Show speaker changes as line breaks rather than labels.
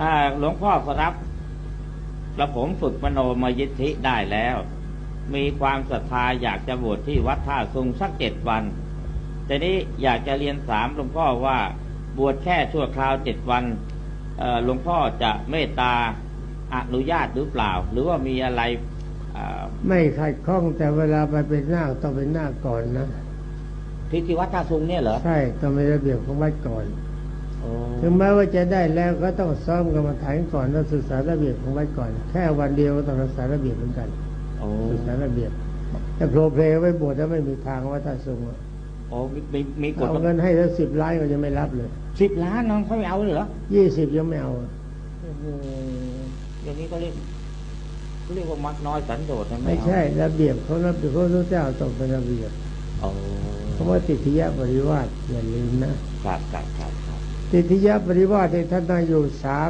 อ่าหลวงพ่อครับกระผมฝึกมโนมยิทธิได้แล้ว มีความศรัทธาอยากจะบวชที่วัดท่าซุงสักเจ็ดวันแต่นี้อยากจะเรียนถามหลวงพ่อว่าบวชแค่ชั่วคราวเจ็ดวันเอ่อหลวงพ่อจะเมตตาอนุญาตหรือเปล่า หรือว่ามีอะไรอ่า
ไม่ขัดข้องแต่เวลาไปเป็นนาคต้องเป็นนาคก่อนนะ
ที่ที่วัดท่าซุงเนี่ยเหรอ
ใช่ต้องมีระเบียบของวัดก่อน
โอ้
ถึงแม้ว่าจะได้แล้วก็ต้องซ้อมกรรมฐานก่อนแล้วศึกษาระเบียบของวัดก่อน แค่วันเดียวก็ต้องศึกษาระเบียบเหมือนกัน
โอ้
ศึกษาระเบียบแต่โปรเพลไว้บวชแล้วไม่มีทางว่าถ้าทรงอะ
โอ้มีมีมีกฎ
เอาเงินให้แล้วสิบล้านก็จะไม่รับเลย
สิบล้านน้องเขาไม่เอาเลยเหรอ
ยี่สิบยังไม่เอา
โอ้โหอย่างนี้ก็เรียกเขาเรียกว่ามักน้อยสันโดษนะ
ไม่
เอา
ใช่ระเบียบเขาระเบียบเขาพระเจ้าต้องเป็นระเบียบ
โอ้
เพราะว่าติทิยะปริวาสอย่าลืมนะ
ครับครับครับครับ
ติทิยะปริวาสที่ท่านนั่งอยู่สาม